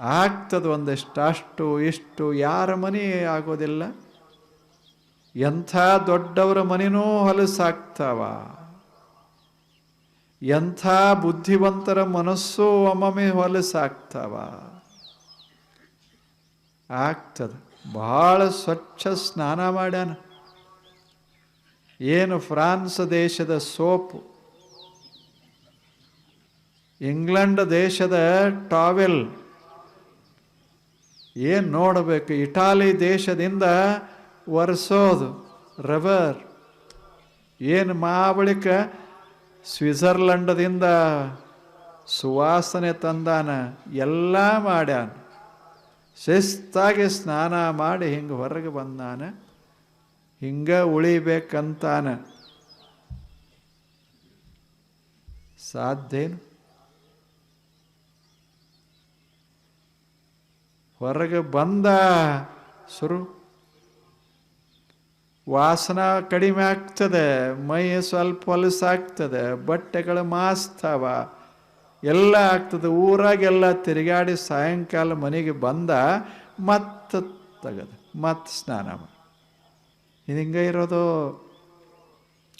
ಆಗ್ತದೆ ಒಂದಿಷ್ಟು ಅಷ್ಟು ಇಷ್ಟು, ಯಾರ ಮನೆ ಆಗೋದಿಲ್ಲ? ಎಂಥ ದೊಡ್ಡವರ ಮನೆನೂ ಹೊಲಸಾಗ್ತಾವ? ಎಂಥ ಬುದ್ಧಿವಂತರ ಮನಸ್ಸು ಒಮ್ಮೊಮ್ಮೆ ಹೊಲಸಾಗ್ತಾವ? ಆಗ್ತದೆ. ಬಹಳ ಸ್ವಚ್ಛ ಸ್ನಾನ ಮಾಡ್ಯಾನ. ಏನು ಫ್ರಾನ್ಸ್ ದೇಶದ ಸೋಪು? ಇಂಗ್ಲೆಂಡ್ ದೇಶದ ಟಾವೆಲ್? ಏನು ನೋಡಬೇಕು? ಇಟಾಲಿ ದೇಶದಿಂದ ಒರೆಸೋದು ರಬರ್ ಏನು ಮಾಬಳಿಕ ಸುವಾಸನೆ ತಂದಾನ? ಎಲ್ಲ ಮಾಡ್ಯಾನ. ಶಿಸ್ತಾಗಿ ಸ್ನಾನ ಮಾಡಿ ಹಿಂಗೆ ಹೊರಗೆ ಬಂದಾನ. ಹಿಂಗೆ ಉಳಿಬೇಕಂತಾನ. ಸಾಧ್ಯೇನು? ಹೊರಗೆ ಬಂದ ಸುರು ವಾಸನ ಕಡಿಮೆ ಆಗ್ತದೆ, ಮೈ ಸ್ವಲ್ಪ ಹೊಲಸಾಗ್ತದೆ ಬಟ್ಟೆಗಳು ಮಾಸ್ತಾವ, ಎಲ್ಲ ಆಗ್ತದೆ. ಊರಾಗೆಲ್ಲ ತಿರುಗಾಡಿ ಸಾಯಂಕಾಲ ಮನೆಗೆ ಬಂದ, ಮತ್ತೆ ತೆಗೆದು, ಮತ್ತೆ ಸ್ನಾನ ಮಾಡಿ. ಹಿಂಗೆ ಇರೋದು.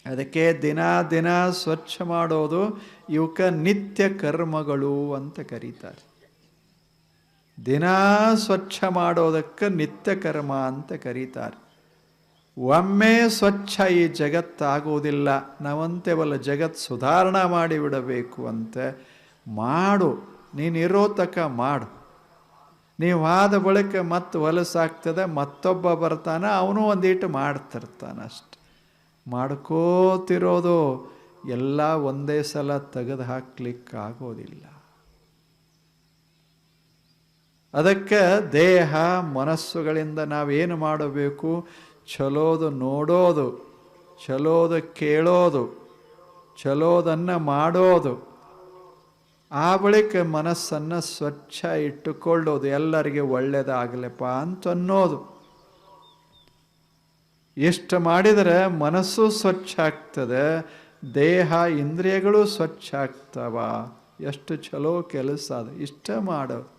ಅದಕ್ಕೆ ದಿನ ದಿನ ಸ್ವಚ್ಛ ಮಾಡೋದು ಇವಕ್ಕೆ ನಿತ್ಯ ಕರ್ಮಗಳು ಅಂತ ಕರೀತಾರೆ. ದಿನ ಸ್ವಚ್ಛ ಮಾಡೋದಕ್ಕೆ ನಿತ್ಯ ಕರ್ಮ ಅಂತ ಕರೀತಾರೆ. ಒಮ್ಮೆ ಸ್ವಚ್ಛ ಈ ಜಗತ್ತಾಗುವುದಿಲ್ಲ. ನಾವಂತೆವಲ್ಲ ಜಗತ್ ಸುಧಾರಣೆ ಮಾಡಿಬಿಡಬೇಕು ಅಂತ. ಮಾಡು. ನೀನಿರೋ ತಕ ಮಾಡು. ನೀವು ಆದ ಬಳಿಕ ಮತ್ತೆ ಹೊಲಸಾಗ್ತದೆ ಮತ್ತೊಬ್ಬ ಬರ್ತಾನೆ, ಅವನು ಒಂದೀಟು ಮಾಡ್ತಿರ್ತಾನ ಅಷ್ಟೆ. ಮಾಡ್ಕೋತಿರೋದು ಎಲ್ಲ ಒಂದೇ ಸಲ ತೆಗೆದು ಹಾಕ್ಲಿಕ್ಕೆ ಆಗೋದಿಲ್ಲ ಅದಕ್ಕೆ ದೇಹ, ಮನಸ್ಸುಗಳಿಂದ ನಾವೇನು ಮಾಡಬೇಕು? ಚಲೋದು ನೋಡೋದು ಚಲೋದು ಕೇಳೋದು ಚಲೋದನ್ನು ಮಾಡೋದು. ಆ ಬಳಿಕ ಮನಸ್ಸನ್ನು ಸ್ವಚ್ಛ ಇಟ್ಟುಕೊಳ್ಳೋದು, ಎಲ್ಲರಿಗೆ ಒಳ್ಳೆಯದಾಗಲಪ್ಪ ಅಂತ ಅನ್ನೋದು ಎಷ್ಟು ಮಾಡಿದರೆ ಮನಸ್ಸು ಸ್ವಚ್ಛ ಆಗ್ತದೆ, ದೇಹ, ಇಂದ್ರಿಯಗಳು ಸ್ವಚ್ಛ ಆಗ್ತವ. ಎಷ್ಟು ಚಲೋ ಕೆಲಸ ಅದು. ಇಷ್ಟ ಮಾಡು.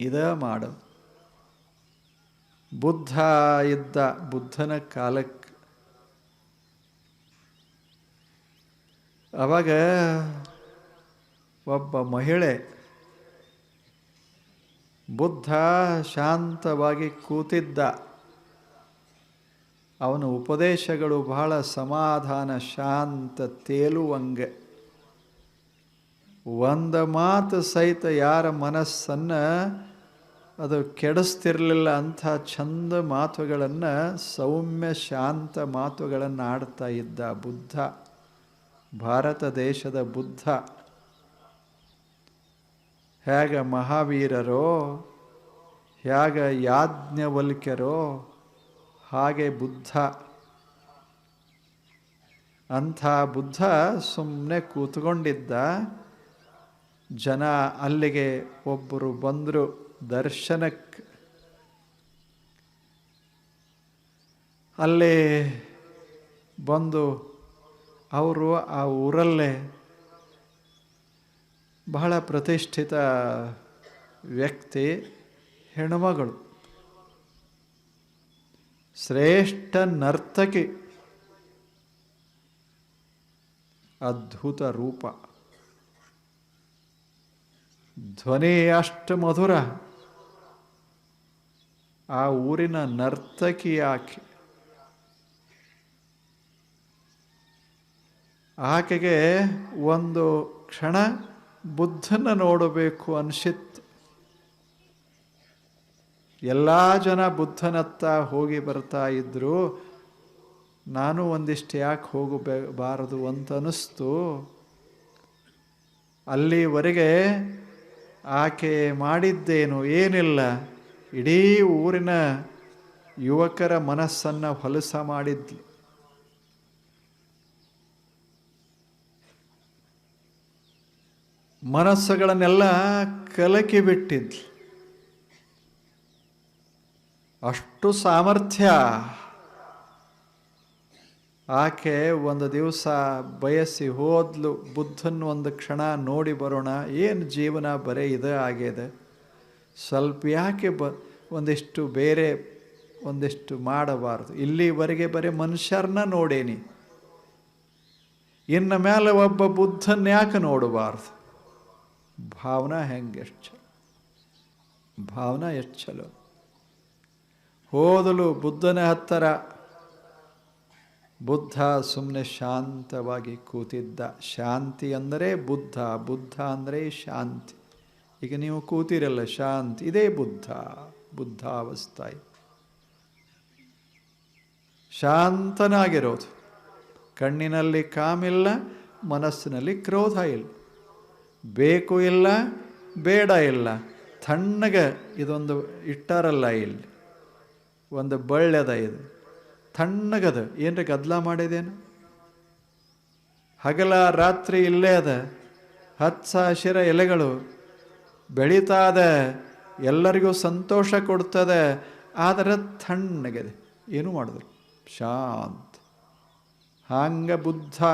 ಇದ ಮಾಡು ಬುದ್ಧ ಇದ್ದ ಬುದ್ಧನ ಕಾಲಕ್ಕೆ ಅವಾಗ ಒಬ್ಬ ಮಹಿಳೆ ಬುದ್ಧ ಶಾಂತವಾಗಿ ಕೂತಿದ್ದ. ಅವನ ಉಪದೇಶಗಳು ಬಹಳ ಸಮಾಧಾನ, ಶಾಂತ, ತೇಲುವಂಗೆ. ಒಂದು ಮಾತು ಸಹಿತ ಯಾರ ಮನಸ್ಸನ್ನು ಅದು ಕೆಡಿಸ್ತಿರಲಿಲ್ಲ ಅಂಥ ಚಂದ ಮಾತುಗಳನ್ನು ಸೌಮ್ಯ ಶಾಂತ ಮಾತುಗಳನ್ನು ಆಡ್ತಾ ಇದ್ದ ಬುದ್ಧ, ಭಾರತ ದೇಶದ ಬುದ್ಧ. ಹೇಗೆ ಮಹಾವೀರರೋ, ಹೇಗೆ ಯಾಜ್ಞವಲ್ಕ್ಯರೋ, ಹಾಗೆ ಬುದ್ಧ. ಅಂಥ ಬುದ್ಧ ಸುಮ್ಮನೆ ಕೂತ್ಕೊಂಡಿದ್ದ, ಜನ ಅಲ್ಲಿಗೆ ಒಬ್ಬರು ಬಂದರು. ದರ್ಶನಕ್ಕೆ ಅಲ್ಲೇ ಬಂದು ಅವರು ಆ ಊರಲ್ಲೇ ಬಹಳ ಪ್ರತಿಷ್ಠಿತ ವ್ಯಕ್ತಿ ಹೆಣ್ಮಗಳು. ಶ್ರೇಷ್ಠ ನರ್ತಕಿ. ಅದ್ಭುತ ರೂಪ. ಧ್ವನಿ ಅಷ್ಟು ಮಧುರ. ಆ ಊರಿನ ನರ್ತಕಿ ಆಕೆ ಆಕೆಗೆ ಒಂದು ಕ್ಷಣ ಬುದ್ಧನ ನೋಡಬೇಕು ಅನಿಸಿತ್ತು. ಎಲ್ಲ ಜನ ಬುದ್ಧನತ್ತ ಹೋಗಿ ಬರ್ತಾ ಇದ್ದರು ನಾನು ಒಂದಿಷ್ಟು ಯಾಕೆ ಹೋಗಬಾರದು ಅಂತ ಅನ್ನಿಸ್ತು ಅಲ್ಲಿವರೆಗೆ ಆಕೆ ಮಾಡಿದ್ದೇನು ಏನಿಲ್ಲ. ಇಡೀ ಊರಿನ ಯುವಕರ ಮನಸ್ಸನ್ನು ಹೊಲಸ ಮಾಡಿದ್ಲು. ಮನಸ್ಸುಗಳನ್ನೆಲ್ಲ ಕಲಕಿ ಬಿಟ್ಟಿದ್ಲು. ಅಷ್ಟು ಸಾಮರ್ಥ್ಯ. ಆಕೆ ಒಂದು ದಿವಸ ಬಯಸಿ ಹೋದ್ಲು, ಬುದ್ಧನ ಒಂದು ಕ್ಷಣ ನೋಡಿ ಬರೋಣ, ಏನು ಜೀವನ ಬರೇ ಇದೇ ಆಗಿದೆ? ಸ್ವಲ್ಪ ಯಾಕೆ ಬ, ಒಂದಿಷ್ಟು ಬೇರೆ, ಒಂದಿಷ್ಟು ಮಾಡಬಾರದು. ಇಲ್ಲಿವರೆಗೆ ಬರೀ ಮನುಷ್ಯರನ್ನ ನೋಡೇನಿ. ಇನ್ನು ಮೇಲೆ ಒಬ್ಬ ಬುದ್ಧನ ಯಾಕೆ ನೋಡಬಾರ್ದು? ಭಾವನಾ ಹೆಂಗೆ ಎಷ್ಟು ಚಲೋ. ಭಾವನಾ ಎಷ್ಟು ಚಲೋ. ಹೋದಲು ಬುದ್ಧನ ಹತ್ತರ. ಬುದ್ಧ ಸುಮ್ಮನೆ ಶಾಂತವಾಗಿ ಕೂತಿದ್ದ. ಶಾಂತಿ ಅಂದರೆ ಬುದ್ಧ ಬುದ್ಧ ಅಂದರೆ ಶಾಂತಿ. ಈಗ ನೀವು ಕೂತಿರಲ್ಲ, ಶಾಂತಿ. ಇದೇ ಬುದ್ಧ ಬುದ್ಧಾವಸ್ಥಾಯಿ ಶಾಂತನಾಗಿರೋದು. ಕಣ್ಣಿನಲ್ಲಿ ಕಾಮಿಲ್ಲ, ಮನಸ್ಸಿನಲ್ಲಿ ಕ್ರೋಧ ಇಲ್ಲ. ಬೇಕು ಇಲ್ಲ, ಬೇಡ ಇಲ್ಲ. ತಣ್ಣಗೆ ಇದೊಂದು ಇಟ್ಟಾರಲ್ಲ ಇಲ್ಲಿ. ಒಂದು ಬಳ್ಳೆದ ಇದು. ತಣ್ಣಗದ. ಏನ್ರಿ ಗದ್ಲ ಮಾಡಿದೇನು? ಹಗಲ ರಾತ್ರಿ ಇಲ್ಲೇ ಅದ. ಹತ್ತು ಸಾವಿರ ಎಲೆಗಳು ಬೆಳೀತಾದ, ಎಲ್ಲರಿಗೂ ಸಂತೋಷ ಕೊಡ್ತದೆ, ಆದರೆ ತಣ್ಣಗಿದೆ. ಏನು ಮಾಡಿದ್ರು? ಶಾಂತ. ಹಾಂಗ ಬುದ್ಧ.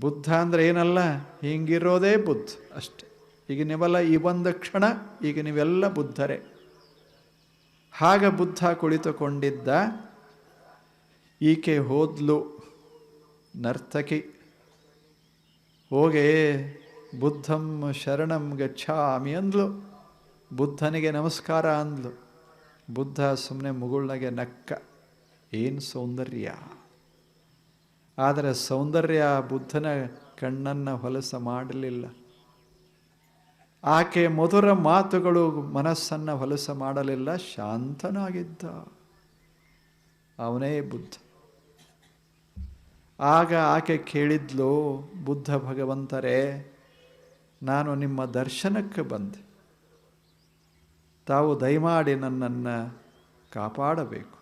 ಬುದ್ಧ ಅಂದರೆ ಏನಲ್ಲ? ಹಿಂಗಿರೋದೇ ಬುದ್ಧ ಅಷ್ಟೆ. ಈಗ ನೀವೆಲ್ಲ ಈ ಒಂದು ಕ್ಷಣ, ಈಗ ನೀವೆಲ್ಲ ಬುದ್ಧರೇ. ಹಾಗ ಬುದ್ಧ ಕುಳಿತುಕೊಂಡಿದ್ದ, ಈಕೆ ಹೋದ್ಲು ನರ್ತಕಿ. ಹೋಗೆ ಬುದ್ಧಂ ಶರಣಂ ಗಚ್ಚಾಮಿ ಅಂದ್ಲು. ಬುದ್ಧನಿಗೆ ನಮಸ್ಕಾರ ಅಂದ್ಲು. ಬುದ್ಧ ಸುಮ್ಮನೆ ಮುಗುಳ್ನಗೆ ನಕ್ಕ. ಏನು ಸೌಂದರ್ಯ. ಆದರೆ ಸೌಂದರ್ಯ ಬುದ್ಧನ ಕಣ್ಣನ್ನು ಹೊಲಸ ಮಾಡಲಿಲ್ಲ. ಆಕೆ ಮಧುರ ಮಾತುಗಳು ಮನಸ್ಸನ್ನು ಹೊಲಸ ಮಾಡಲಿಲ್ಲ. ಶಾಂತನಾಗಿದ್ದ. ಅವನೇ ಬುದ್ಧ. ಆಗ ಆಕೆ ಕೇಳಿದ್ಲು, ಬುದ್ಧ ಭಗವಂತರೇ ನಾನು ನಿಮ್ಮ ದರ್ಶನಕ್ಕೆ ಬಂದೆ. ತಾವು ದಯಮಾಡಿ ನನ್ನನ್ನು ಕಾಪಾಡಬೇಕು.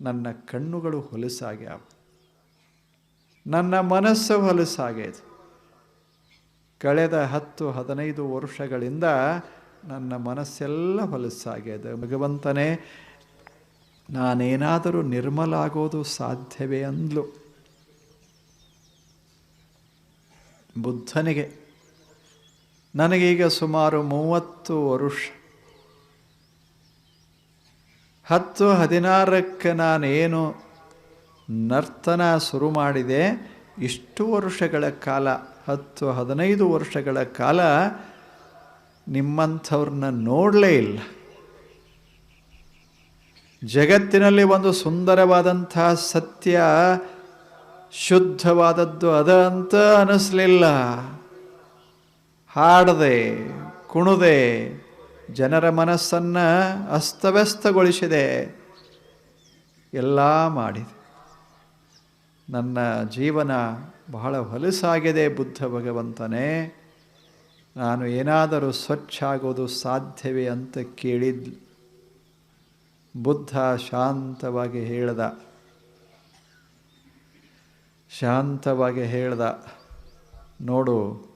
ನನ್ನ ಕಣ್ಣುಗಳು ಹೊಲಸಾಗ್ಯಾವ ನನ್ನ ಮನಸ್ಸು ಹೊಲಸಾಗಿದೆ. ಕಳೆದ ಹತ್ತು ಹದಿನೈದು ವರ್ಷಗಳಿಂದ ನನ್ನ ಮನಸ್ಸೆಲ್ಲ ಹೊಲಸಾಗಿದೆ. ಭಗವಂತನೇ, ನಾನೇನಾದರೂ ನಿರ್ಮಲ ಆಗೋದು ಸಾಧ್ಯವೇ ಅಂದ್ಲು. ಬುದ್ಧನಿಗೆ ನನಗೀಗ ಸುಮಾರು ಮೂವತ್ತು ವರುಷ. ಹತ್ತು ಹದಿನಾರಕ್ಕೆ ನಾನೇನು ನರ್ತನ ಶುರು ಮಾಡಿದೆ, ಇಷ್ಟು ವರ್ಷಗಳ ಕಾಲ, ಹತ್ತು ಹದಿನೈದು ವರ್ಷಗಳ ಕಾಲ ನಿಮ್ಮಂಥವ್ರನ್ನ ನೋಡಲೇ ಇಲ್ಲ. ಜಗತ್ತಿನಲ್ಲಿ ಒಂದು ಸುಂದರವಾದಂತಹ ಸತ್ಯ, ಶುದ್ಧವಾದದ್ದು ಅದ ಅಂತ ಅನ್ನಿಸ್ಲಿಲ್ಲ ಹಾಡದೆ, ಕುಣದೆ, ಜನರ ಮನಸ್ಸನ್ನು ಅಸ್ತವ್ಯಸ್ತಗೊಳಿಸಿದೆ. ಎಲ್ಲ ಮಾಡಿದೆ. ನನ್ನ ಜೀವನ ಬಹಳ ಹೊಲಸಾಗಿದೆ ಬುದ್ಧ ಭಗವಂತನೇ. ನಾನು ಏನಾದರೂ ಸ್ವಚ್ಛ ಆಗೋದು ಸಾಧ್ಯವೇ ಅಂತ ಕೇಳಿದ್ಲು ಬುದ್ಧ ಶಾಂತವಾಗಿ ಹೇಳ್ದ. ಶಾಂತವಾಗಿ ಹೇಳ್ದ. ನೋಡು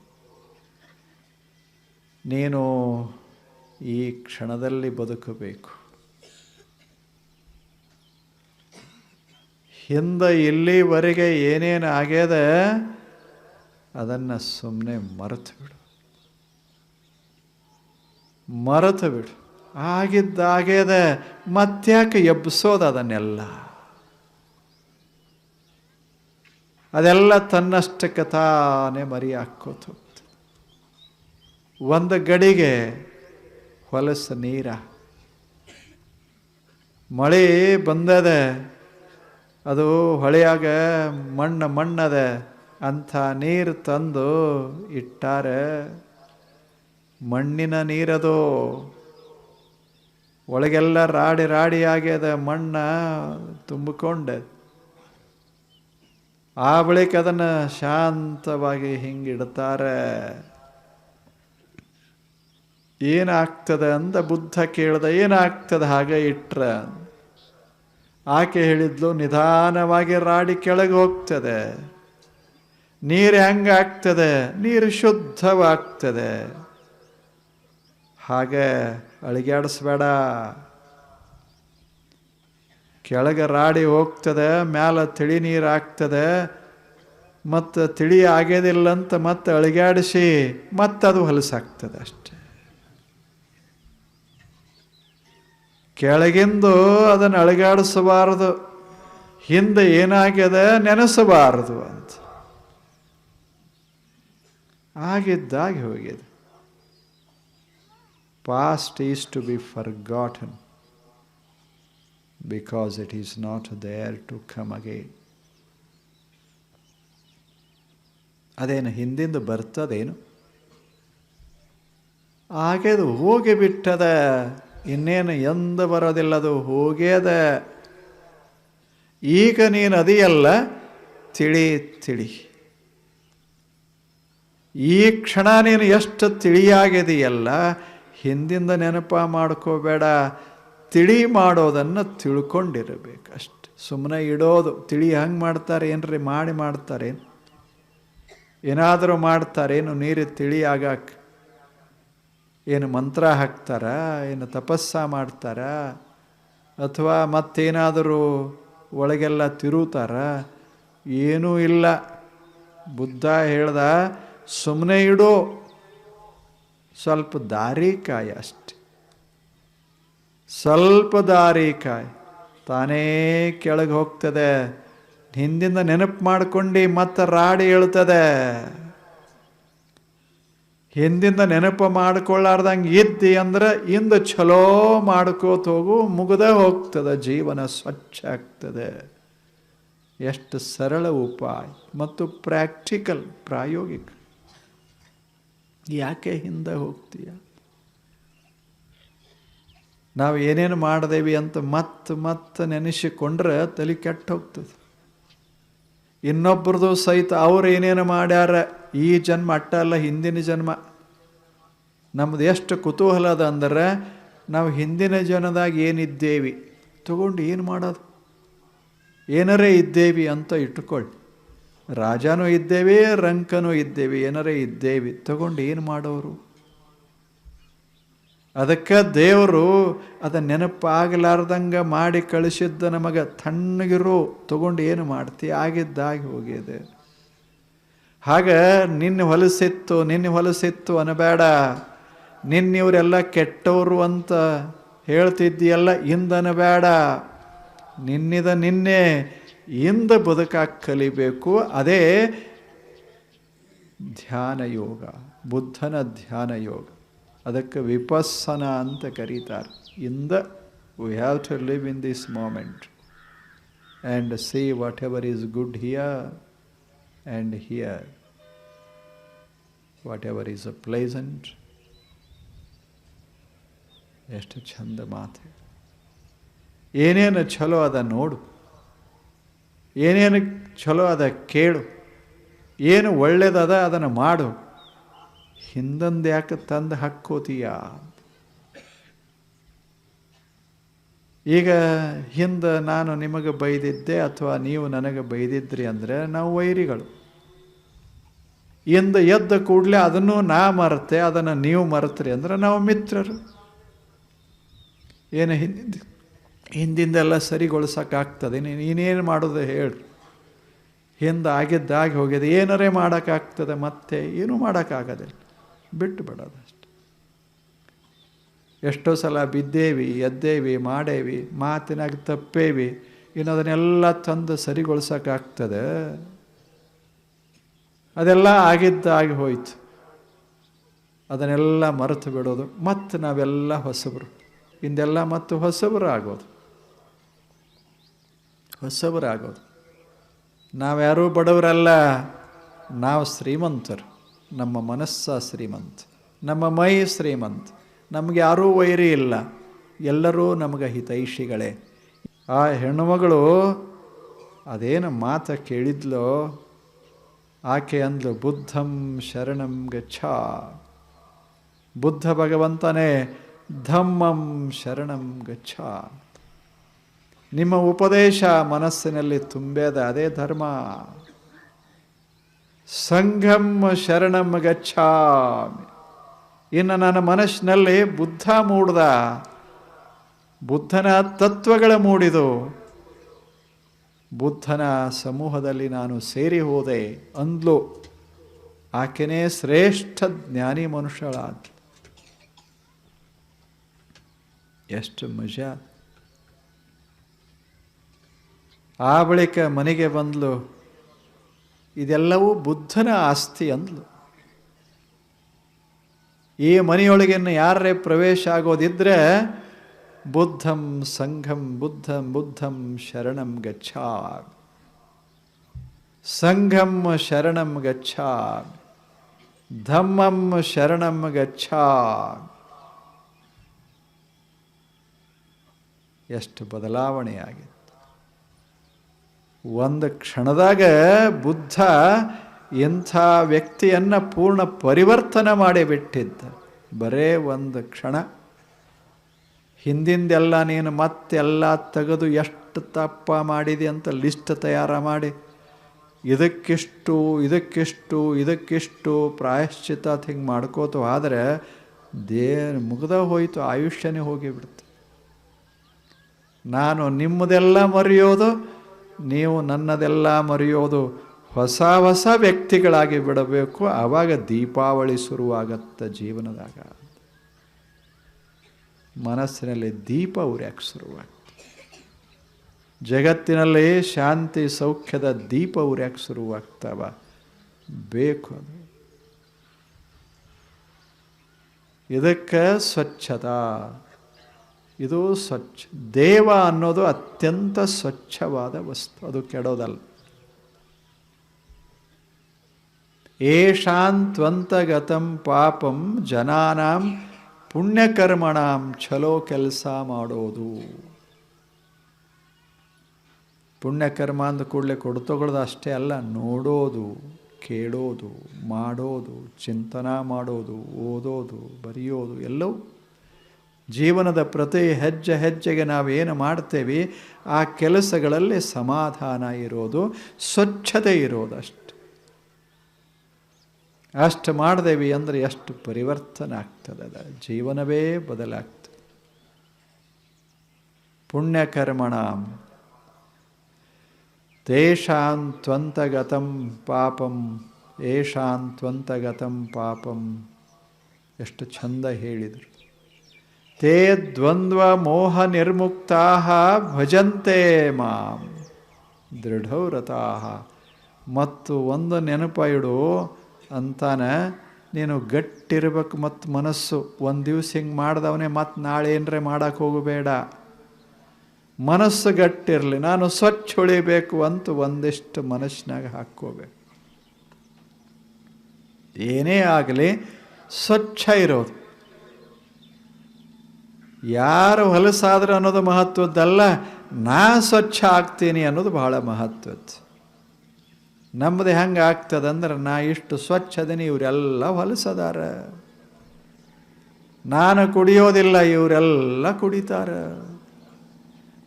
ನೀನು ಈ ಕ್ಷಣದಲ್ಲಿ ಬದುಕಬೇಕು. ಹಿಂದೆ ಇಲ್ಲಿವರೆಗೆ ಏನೇನು ಆಗ್ಯದ ಅದನ್ನು ಸುಮ್ಮನೆ ಮರೆತು ಬಿಡು. ಮರೆತು ಬಿಡು. ಆಗಿದ್ದಾಗ್ಯದ ಮತ್ತ್ಯಾಕೆ ಎಬ್ಬಿಸೋದು ಅದನ್ನೆಲ್ಲ? ಅದೆಲ್ಲ ತನ್ನಷ್ಟಕ್ಕೆ ತಾನೇ ಮರಿ ಹೋಗ್ತದೆ ಒಂದು ಗಡಿಗೆ ಹೊಲಸು ನೀರ. ಮಳೆ ಬಂದದ, ಅದು ಹೊಳೆಯಾಗ ಮಣ್ಣು ಮಣ್ಣದ, ಅಂಥ ನೀರು ತಂದು ಇಟ್ಟಾರ. ಮಣ್ಣಿನ ನೀರದು, ಒಳಗೆಲ್ಲ ರಾಡಿ ರಾಡಿ ಆಗ್ಯದ ಮಣ್ಣ ತುಂಬಿಕೊಂಡೆ. ಆ ಬಳಿಕ ಅದನ್ನು ಶಾಂತವಾಗಿ ಹಿಂಗಿಡ್ತಾರೆ. ಏನಾಗ್ತದೆ ಅಂದ ಬುದ್ಧ ಕೇಳ್ದ, ಏನಾಗ್ತದೆ ಹಾಗೆ ಇಟ್ರ. ಆಕೆ ಹೇಳಿದ್ಲು, ನಿಧಾನವಾಗಿ ರಾಡಿ ಕೆಳಗೆ ಹೋಗ್ತದೆ. ನೀರು ಹೆಂಗಾಗ್ತದೆ ನೀರು ಶುದ್ಧವಾಗ್ತದೆ. ಹಾಗೆ ಅಳಿಗಾಡಿಸ್ಬೇಡ. ಕೆಳಗೆ ರಾಡಿ ಹೋಗ್ತದೆ, ಮ್ಯಾಲ ತಿಳಿ ನೀರು ಆಗ್ತದೆ. ಮತ್ತು ತಿಳಿ ಆಗ್ಯದಿಲ್ಲ ಅಂತ ಮತ್ತೆ ಅಳಿಗಾಡಿಸಿ, ಮತ್ತದು ಹೊಲಸಾಗ್ತದೆ ಅಷ್ಟೆ. ಕೆಳಗಿಂದು ಅದನ್ನು ಅಳಗಾಡಿಸಬಾರದು, ಹಿಂದೆ ಏನಾಗಿದೆ ನೆನೆಸಬಾರದು ಅಂತ. ಆಗಿದ್ದಾಗಿ ಹೋಗಿದೆ. Past is to be forgotten because it is not there to come again ಅದೇನು, ಹಿಂದಿಂದ ಬರ್ತದೇನು? ಹೋಗಿ ಬಿಟ್ಟದ ಇನ್ನೇನು ಎಂದ ಬರೋದಿಲ್ಲ ಅದು. ಹೋಗ್ಯದ ಈಗ ನೀನು ಅದಿಯಲ್ಲ, ತಿಳಿ ತಿಳಿ. ಈ ಕ್ಷಣ ನೀನು ಎಷ್ಟು ತಿಳಿಯಾಗಿದೆಯಲ್ಲ, ಹಿಂದಿಂದ ನೆನಪ ಮಾಡ್ಕೋಬೇಡ. ತಿಳಿ ಮಾಡೋದನ್ನು ತಿಳ್ಕೊಂಡಿರಬೇಕು ಅಷ್ಟೆ. ಸುಮ್ಮನೆ ಇಡೋದು. ತಿಳಿ ಹಂಗೆ ಮಾಡ್ತಾರೆ, ಏನ್ರಿ ಮಾಡಿ ಮಾಡ್ತಾರೆ? ಏನಾದರೂ ಮಾಡ್ತಾರೇನು ನೀರು ತಿಳಿ ಏನು ಮಂತ್ರ ಹಾಕ್ತಾರ, ಏನು ತಪಸ್ಸ ಮಾಡ್ತಾರ, ಅಥವಾ ಮತ್ತೇನಾದರೂ ಒಳಗೆಲ್ಲ ತಿರುತಾರ? ಏನೂ ಇಲ್ಲ. ಬುದ್ಧ ಹೇಳ್ದ ಸುಮ್ಮನೆ ಇಡು. ಸ್ವಲ್ಪ ದಾರಿ ಕಾಯ ಅಷ್ಟೆ. ಸ್ವಲ್ಪ ದಾರಿ ಕಾಯ್. ತಾನೇ ಕೆಳಗೆ ಹೋಗ್ತದೆ. ಹಿಂದಿಂದ ನೆನಪು ಮಾಡ್ಕೊಂಡು ಮತ್ತೆ ರಾಡಿ ಹೇಳ್ತದೆ ಹಿಂದಿಂದ ನೆನಪು ಮಾಡ್ಕೊಳ್ಳಾರ್ದಂಗೆ ಇದ್ದಿ ಅಂದ್ರೆ ಇಂದು ಚಲೋ ಮಾಡ್ಕೋತ ಹೋಗು, ಮುಗದೇ ಹೋಗ್ತದೆ, ಜೀವನ ಸ್ವಚ್ಛ ಆಗ್ತದೆ. ಎಷ್ಟು ಸರಳ ಉಪಾಯ, ಮತ್ತು ಪ್ರಾಕ್ಟಿಕಲ್, ಪ್ರಾಯೋಗಿಕ. ಯಾಕೆ ಹಿಂದೆ ಹೋಗ್ತೀಯ? ನಾವು ಏನೇನು ಮಾಡಿದೇವಿ ಅಂತ ಮತ್ತೆ ಮತ್ತೆ ನೆನೆಸಿಕೊಂಡ್ರೆ ತಲೆ ಕೆಟ್ಟ ಹೋಗ್ತದೆ. ಇನ್ನೊಬ್ಬರದು ಸಹಿತ ಅವ್ರು ಏನೇನು ಮಾಡ್ಯಾರ ಈ ಜನ್ಮ ಅಟ್ಟ ಅಲ್ಲ, ಹಿಂದಿನ ಜನ್ಮ. ನಮ್ದು ಎಷ್ಟು ಕುತೂಹಲ ಅದ ಅಂದರೆ, ನಾವು ಹಿಂದಿನ ಜನದಾಗ ಏನಿದ್ದೇವಿ, ತಗೊಂಡು ಏನು ಮಾಡೋದು? ಏನರೇ ಇದ್ದೇವಿ ಅಂತ ಇಟ್ಟುಕೊಳ್ಳಿ. ರಾಜನೂ ಇದ್ದೇವೆ, ರಂಕನೂ ಇದ್ದೇವೆ, ಏನರೇ ಇದ್ದೇವಿ, ತಗೊಂಡು ಏನು ಮಾಡೋರು? ಅದಕ್ಕೆ ದೇವರು ಅದ ನೆನಪಾಗಲಾರ್ದಂಗೆ ಮಾಡಿ ಕಳಿಸಿದ್ದ ನಮಗೆ ತಣ್ಣಗಿರೋ, ತಗೊಂಡು ಏನು ಮಾಡ್ತಿ? ಆಗಿದ್ದಾಗಿ ಹೋಗಿದೆ. ಹಾಗೆ ನಿನ್ನ ಹೊಲಸಿತ್ತು ನಿನ್ನ ಹೊಲಸಿತ್ತು ಅನ್ನಬೇಡ. ನಿನ್ನಿವರೆಲ್ಲ ಕೆಟ್ಟವರು ಅಂತ ಹೇಳ್ತಿದ್ದೀಯಲ್ಲ ಇಂದನಬೇಡ ನಿನ್ನಿದ ನಿನ್ನೆ ಇಂದ ಬದುಕಾಗಿ ಕಲಿಬೇಕು ಅದೇ ಧ್ಯಾನ ಯೋಗ, ಬುದ್ಧನ ಧ್ಯಾನ ಯೋಗ. ಅದಕ್ಕೆ ವಿಪಸ್ಸನ ಅಂತ ಕರೀತಾರೆ. ಇಂದ we have to live in this moment and see whatever is good here and hear whatever is a pleasant ಎಷ್ಟು ಚಂದ ಮಾತು. ಏನೇನು ಚಲೋ ಅದ ನೋಡು. ಏನೇನು ಚಲೋ ಅದ ಕೇಳು. ಏನು ಒಳ್ಳೇದದ ಅದನ್ನು ಮಾಡು. ಹಿಂದಂದು ಯಾಕೆ ತಂದು ಹಾಕ್ಕೋತೀಯ? ಈಗ ಹಿಂದೆ ನಾನು ನಿಮಗೆ ಬೈದಿದ್ದೆ ಅಥವಾ ನೀವು ನನಗೆ ಬೈದಿದ್ರಿ ಅಂದರೆ ನಾವು ವೈರಿಗಳು. ಹಿಂದೆ ಎದ್ದ ಕೂಡಲೇ ಅದನ್ನು ನಾ ಮರೆತೆ, ಅದನ್ನು ನೀವು ಮರೆತ್ರಿ ಅಂದ್ರೆ ನಾವು ಮಿತ್ರರು. ಏನು ಹಿಂದಿಂದ ಹಿಂದಿಂದೆಲ್ಲ ಸರಿಗೊಳಿಸೋಕ್ಕಾಗ್ತದೆ. ನೀನು ಇನ್ನೇನು ಮಾಡೋದು ಹೇಳಿ. ಹಿಂದೆ ಆಗಿದ್ದಾಗಿ ಹೋಗಿದೆ. ಏನರೇ ಮಾಡೋಕ್ಕಾಗ್ತದೆ ಮತ್ತೆ ಏನೂ ಮಾಡೋಕ್ಕಾಗೋದಿಲ್ಲ. ಬಿಟ್ಟು ಬಿಡೋದು. ಎಷ್ಟೋ ಸಲ ಬಿದ್ದೇವಿ, ಎದ್ದೇವಿ, ಮಾಡೇವಿ, ಮಾತಿನಾಗ ತಪ್ಪೇವಿ ಇನ್ನು ಅದನ್ನೆಲ್ಲ ತಂದು ಸರಿಗೊಳಿಸೋಕ್ಕಾಗ್ತದೆ. ಅದೆಲ್ಲ ಆಗಿದ್ದಾಗಿ ಹೋಯ್ತು. ಅದನ್ನೆಲ್ಲ ಮರೆತು ಬಿಡೋದು. ಮತ್ತು ನಾವೆಲ್ಲ ಹೊಸಬರು. ಇಂದೆಲ್ಲ ಮತ್ತು ಹೊಸಬರು ಆಗೋದು ಹೊಸಬರಾಗೋದು. ನಾವ್ಯಾರೂ ಬಡವರಲ್ಲ, ನಾವು ಶ್ರೀಮಂತರು. ನಮ್ಮ ಮನಸ್ಸ ಶ್ರೀಮಂತ. ನಮ್ಮ ಮೈ ಶ್ರೀಮಂತ. ನಮಗೆ ಯಾರೂ ವೈರಿ ಇಲ್ಲ. ಎಲ್ಲರೂ ನಮಗೆ ಹಿತೈಷಿಗಳೇ. ಆ ಹೆಣ್ಣುಮಗಳು ಅದೇನು ಮಾತ ಕೇಳಿದ್ಲೋ, ಆಕೆ ಅಂದ್ಲು, ಬುದ್ಧಂ ಶರಣಂ ಗಚ್ಚ ಬುದ್ಧ ಭಗವಂತನೇ, ಧಮ್ಮಂ ಶರಣಂ ಗಚ್ಚ ನಿಮ್ಮ ಉಪದೇಶ ಮನಸ್ಸಿನಲ್ಲಿ ತುಂಬೇದ ಅದೇ ಧರ್ಮ. ಸಂಘಂ ಶರಣಂ ಗಚ್ಛಾಮಿ. ಇನ್ನು ನನ್ನ ಮನಸ್ಸಿನಲ್ಲಿ ಬುದ್ಧ ಮೂಡ್ದ. ಬುದ್ಧನ ತತ್ವಗಳ ಮೂಡಿದು. ಬುದ್ಧನ ಸಮೂಹದಲ್ಲಿ ನಾನು ಸೇರಿ ಹೋದೆ ಅಂದ್ಲು. ಆಕೆನೇ ಶ್ರೇಷ್ಠ ಜ್ಞಾನಿ ಮನುಷ್ಯಳಾದ್ಲು. ಎಷ್ಟು ಮಜಾ. ಆ ಬಳಿಕ ಮನೆಗೆ ಬಂದ್ಲು. ಇದೆಲ್ಲವೂ ಬುದ್ಧನ ಆಸ್ತಿ ಅಂದ್ಲು. ಈ ಮನೆಯೊಳಗೆ ಯಾರೇ ಪ್ರವೇಶ ಆಗೋದಿದ್ರೆ ಬುದ್ಧಂ ಸಂಘಂ ಬುದ್ಧಂ ಬುದ್ಧಂ ಶರಣಂ ಗಚ್ಚಾ ಸಂಘಂ ಶರಣಂ ಗಚ್ಚಾ ಧಮ್ಮಂ ಶರಣಂ ಗಚ್ಚಾ ಎಷ್ಟು ಬದಲಾವಣೆಯಾಗಿತ್ತು. ಒಂದು ಕ್ಷಣದಾಗ ಬುದ್ಧ ಇಂಥ ವ್ಯಕ್ತಿಯನ್ನು ಪೂರ್ಣ ಪರಿವರ್ತನೆ ಮಾಡಿಬಿಟ್ಟಿದ್ದ ಬರೇ ಒಂದು ಕ್ಷಣ. ಹಿಂದಿಂದೆಲ್ಲ ನೀನು ಮತ್ತೆಲ್ಲ ತೆಗೆದು ಎಷ್ಟು ತಪ್ಪ ಮಾಡಿದೆ ಅಂತ ಲಿಸ್ಟ್ ತಯಾರು ಮಾಡಿ. ಇದಕ್ಕಿಷ್ಟು ಇದಕ್ಕಿಷ್ಟು ಇದಕ್ಕಿಷ್ಟು ಪ್ರಾಯಶ್ಚಿತ ಹಿಂಗೆ ಮಾಡ್ಕೋತು. ಆದರೆ ದೇ ಮುಗ್ದ ಹೋಯಿತು, ಆಯುಷ್ಯನೇ ಹೋಗಿಬಿಡ್ತು ನಾನು ನಿಮ್ಮದೆಲ್ಲ ಮರೆಯೋದು, ನೀವು ನನ್ನದೆಲ್ಲ ಮರೆಯೋದು ಹೊಸ ಹೊಸ ವ್ಯಕ್ತಿಗಳಾಗಿ ಬಿಡಬೇಕು. ಆವಾಗ ದೀಪಾವಳಿ ಶುರುವಾಗತ್ತೆ ಜೀವನದಾಗ. ಮನಸ್ಸಿನಲ್ಲಿ ದೀಪ ಉರ್ಯಾಕೆ ಶುರುವಾಗ್ತದೆ ಜಗತ್ತಿನಲ್ಲಿ ಶಾಂತಿ, ಸೌಖ್ಯದ ದೀಪ ಉರ್ಯಾಕೆ ಶುರುವಾಗ್ತಾವ. ಬೇಕು ಅದು. ಇದಕ್ಕೆ ಸ್ವಚ್ಛತಾ. ಇದು ಸ್ವಚ್ಛ. ದೇವ ಅನ್ನೋದು ಅತ್ಯಂತ ಸ್ವಚ್ಛವಾದ ವಸ್ತು. ಅದು ಕೆಡೋದಲ್ಲ. ಏಷಾಂತ್ವಂತಗತಂ ಪಾಪಂ ಜನಾನಾಂ ಪುಣ್ಯಕರ್ಮಣಾಂ ಛಲೋ ಕೆಲಸ ಮಾಡೋದು. ಪುಣ್ಯಕರ್ಮ ಅಂದ ಕೂಡಲೇ ಕೊಡ್ತಗೊಳ್ಳೋದು ಅಷ್ಟೇ ಅಲ್ಲ, ನೋಡೋದು, ಕೇಳೋದು, ಮಾಡೋದು, ಚಿಂತನ ಮಾಡೋದು, ಓದೋದು, ಬರೆಯೋದು ಎಲ್ಲವೂ ಜೀವನದ ಪ್ರತಿ ಹೆಜ್ಜೆ ಹೆಜ್ಜೆಗೆ ನಾವೇನು ಮಾಡ್ತೇವೆ, ಆ ಕೆಲಸಗಳಲ್ಲಿ ಸಮಾಧಾನ ಇರೋದು, ಸ್ವಚ್ಛತೆ ಇರೋದು ಅಷ್ಟು ಮಾಡಿದೆವಿ ಅಂದರೆ ಎಷ್ಟು ಪರಿವರ್ತನೆ ಆಗ್ತದೆ ಅದ. ಜೀವನವೇ ಬದಲಾಗ್ತದೆ. ಪುಣ್ಯಕರ್ಮಣ. ತೇಷಾಂತ್ವಂತಗತಂ ಪಾಪಂ ಏಷಾಂತ್ವಂತಗತಂ ಪಾಪಂ. ಎಷ್ಟು ಚಂದ ಹೇಳಿದರು. ತೇ ದ್ವಂದ್ವ ಮೋಹ ನಿರ್ಮುಕ್ತಾ ಭಜಂತೆ ಮಾಂ. ದೃಢವ್ರತಾ ಮತ್ತು ಒಂದು ನೆನಪ ಇಡು ಅಂತಾನೆ, ನೀನು ಗಟ್ಟಿರ್ಬೇಕು ಮತ್ತು ಮನಸ್ಸು. ಒಂದು ದಿವ್ಸ ಹಿಂಗೆ ಮಾಡ್ದವನೇ ಮತ್ತು ನಾಳೆ ಏನರೆ ಮಾಡೋಕ್ಕೆ ಹೋಗಬೇಡ. ಮನಸ್ಸು ಗಟ್ಟಿರಲಿ. ನಾನು ಸ್ವಚ್ಛ ಹೊಳಿಬೇಕು ಅಂತ ಒಂದಿಷ್ಟು ಮನಸ್ಸಿನಾಗ ಹಾಕ್ಕೋಬೇಕು. ಏನೇ ಆಗಲಿ ಸ್ವಚ್ಛ ಇರೋದು. ಯಾರು ಹೊಲಸಾದ್ರೆ ಅನ್ನೋದು ಮಹತ್ವದ್ದಲ್ಲ, ನಾ ಸ್ವಚ್ಛ ಆಗ್ತೀನಿ ಅನ್ನೋದು ಬಹಳ ಮಹತ್ವದ್ದು. ನಮ್ಮದು ಹೆಂಗೆ ಆಗ್ತದಂದ್ರೆ ನಾ ಇಷ್ಟು ಸ್ವಚ್ಛದನಿ ಇವರೆಲ್ಲ ಹೊಲಸದಾರ. ನಾನು ಕುಡಿಯೋದಿಲ್ಲ ಇವರೆಲ್ಲ ಕುಡಿತಾರ.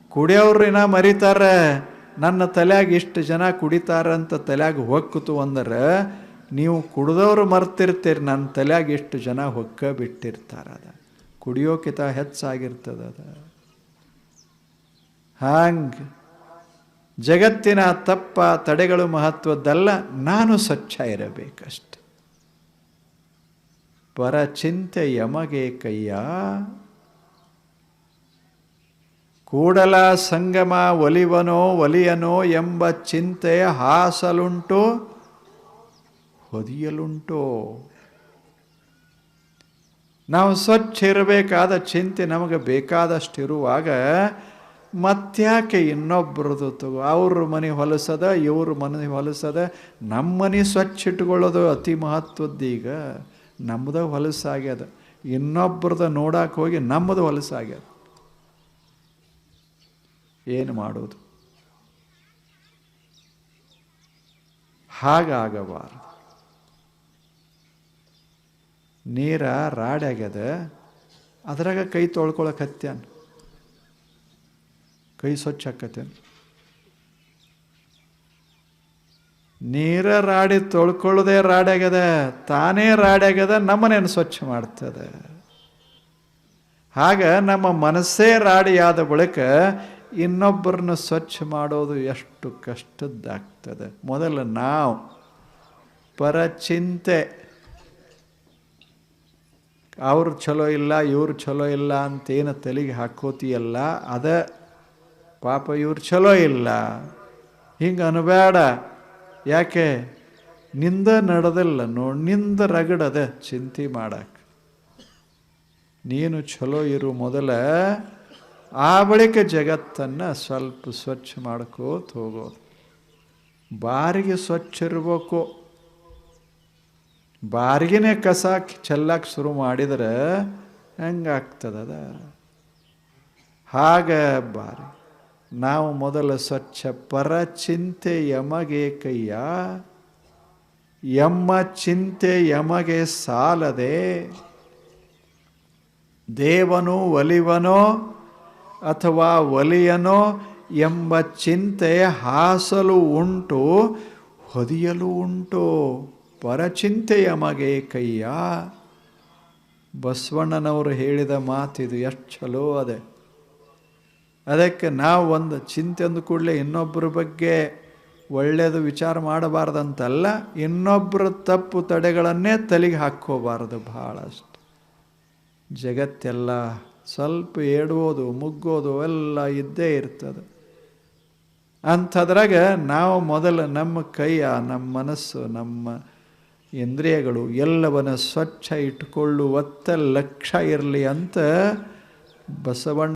ಕುಡಿಯೋರ್ರಿನ ಮರಿತಾರ, ನನ್ನ ತಲೆಯಾಗ ಇಷ್ಟು ಜನ ಕುಡಿತಾರ ಅಂತ ತಲೆಯಾಗ ಹೊಕ್ಕಿತು ಅಂದ್ರೆ, ನೀವು ಕುಡ್ದವ್ರು ಮರ್ತಿರ್ತೀರಿ, ನನ್ನ ತಲೆಯಾಗ ಇಷ್ಟು ಜನ ಹೊಕ್ಕ ಬಿಟ್ಟಿರ್ತಾರ ಅದ. ಕುಡಿಯೋಕಿತ ಹೆಚ್ಚಾಗಿರ್ತದ ಅದ. ಹಂಗೆ ಜಗತ್ತಿನ ತಪ್ಪ ತಡೆಗಳು ಮಹತ್ವದ್ದಲ್ಲ, ನಾನು ಸ್ವಚ್ಛ ಇರಬೇಕಷ್ಟೆ. ಪರ ಚಿಂತೆ ಯಮಗೆ ಕಯ್ಯ ಕೂಡಲ ಸಂಗಮ ಒಲಿವನೋ ಒಲಿಯನೋ ಎಂಬ ಚಿಂತೆ ಹಾಸಲುಂಟು, ಹೊದಿಯಲುಂಟೋ. ನಾವು ಸ್ವಚ್ಛ ಇರಬೇಕಾದ ಚಿಂತೆ ನಮಗೆ ಬೇಕಾದಷ್ಟು ಇರುವಾಗ ಮತ್ತ್ಯಾಕೆ ಇನ್ನೊಬ್ಬರದು ತಗೋ? ಅವ್ರ ಮನೆ ಹೊಲಸದ, ಇವ್ರ ಮನೆ ಹೊಲಸದ ನಮ್ಮ ಮನೆ ಸ್ವಚ್ಛ ಇಟ್ಕೊಳ್ಳೋದು ಅತಿ ಮಹತ್ವದ್ದು ಈಗ ನಮ್ಮದ ಹೊಲಸಾಗ್ಯದ. ಇನ್ನೊಬ್ರದ ನೋಡಕ್ಕೆ ಹೋಗಿ ನಮ್ಮದು ಹೊಲಸಾಗ್ಯದ. ಏನು ಮಾಡೋದು ಹಾಗಾಗಬಾರದು. ನೀರ ರಾಡಾಗ್ಯದ ಅದ್ರಾಗ ಕೈ ತೊಳ್ಕೊಳಕ್ಕೆ ಹತ್ಯಾನ? ಕೈ ಸ್ವಚ್ಛ ಆಕತೆ ನೀರ ರಾಡಿ ತೊಳ್ಕೊಳ್ಳದೆ ರಾಡ್ಯಾಗ್ಯದ ತಾನೇ ರಾಡ್ಯಾಗ್ಯದ ನಮ್ಮನೇನು ಸ್ವಚ್ಛ ಮಾಡ್ತದೆ. ಆಗ ನಮ್ಮ ಮನಸ್ಸೇ ರಾಡಿಯಾದ ಬಳಿಕ ಇನ್ನೊಬ್ಬರನ್ನ ಸ್ವಚ್ಛ ಮಾಡೋದು ಎಷ್ಟು ಕಷ್ಟದ್ದಾಗ್ತದೆ. ಮೊದಲು ನಾವು ಪರಚಿಂತೆ ಅವ್ರು ಚಲೋ ಇಲ್ಲ, ಇವ್ರು ಚಲೋ ಇಲ್ಲ ಅಂತೇನು ತಲೆಗೆ ಹಾಕೋತಿಯಲ್ಲ, ಅದ ಪಾಪ ಇವ್ರು ಚಲೋ ಇಲ್ಲ. ಹಿಂಗೆ ಅನ್ಬೇಡ ಯಾಕೆ? ನಿಂದ ನಡೆದಿಲ್ಲ ನೋಡಿ, ನಿಂದ ರಗಡದೆ ಚಿಂತೆ ಮಾಡಕ್ಕೆ ನೀನು ಚಲೋ ಇರು ಮೊದಲ. ಆ ಬಳಿಕ ಜಗತ್ತನ್ನು ಸ್ವಲ್ಪ ಸ್ವಚ್ಛ ಮಾಡ್ಕೋತ ಹೋಗೋದು ಬಾರಿಗೆ ಸ್ವಚ್ಛ ಇರಬೇಕು. ಬಾರಿಗೆನೆ ಕಸ ಚೆಲ್ಲಕ್ಕೆ ಶುರು ಮಾಡಿದರೆ ಹೆಂಗಾಗ್ತದದ? ಹಾಗೆ ಬಾರಿ. ನಾವು ಮೊದಲ ಸ್ವಚ್ಛ ಪರ ಚಿಂತೆ ಯಮಗೆ ಕೈಯ ಎಮ್ಮ ಚಿಂತೆ ಯಮಗೆ ಸಾಲದೆ. ದೇವನು ಒಲಿವನೋ ಅಥವಾ ಒಲಿಯನೋ ಎಂಬ ಚಿಂತೆ ಹಾಸಲು ಉಂಟು, ಹೊದಿಯಲು ಉಂಟು. ಪರಚಿಂತೆ ಕೈಯ. ಬಸವಣ್ಣನವರು ಹೇಳಿದ ಮಾತಿದು ಎಷ್ಟು ಚಲೋ ಅದೇ. ಅದಕ್ಕೆ ನಾವು ಒಂದು ಚಿಂತೆ ಅಂದ ಕೂಡಲೇ ಇನ್ನೊಬ್ಬರ ಬಗ್ಗೆ ಒಳ್ಳೆಯದು ವಿಚಾರ ಮಾಡಬಾರ್ದಂತಲ್ಲ, ಇನ್ನೊಬ್ಬರ ತಪ್ಪು ತಡೆಗಳನ್ನೇ ತಲೆಗೆ ಹಾಕ್ಕೋಬಾರ್ದು ಭಾಳಷ್ಟು ಜಗತ್ತೆಲ್ಲ ಸ್ವಲ್ಪ ಏಡುವುದು ಮುಗ್ಗೋದು ಎಲ್ಲ ಇದ್ದೇ ಇರ್ತದೆ. ಅಂಥದ್ರಾಗ ನಾವು ಮೊದಲು ನಮ್ಮ ಕೈಯ, ನಮ್ಮ ಮನಸ್ಸು, ನಮ್ಮ ಇಂದ್ರಿಯಗಳು ಎಲ್ಲವನ್ನ ಸ್ವಚ್ಛ ಇಟ್ಟುಕೊಳ್ಳುವತ್ತ ಲಕ್ಷ್ಯ ಇರಲಿ ಅಂತ ಬಸವಣ್ಣ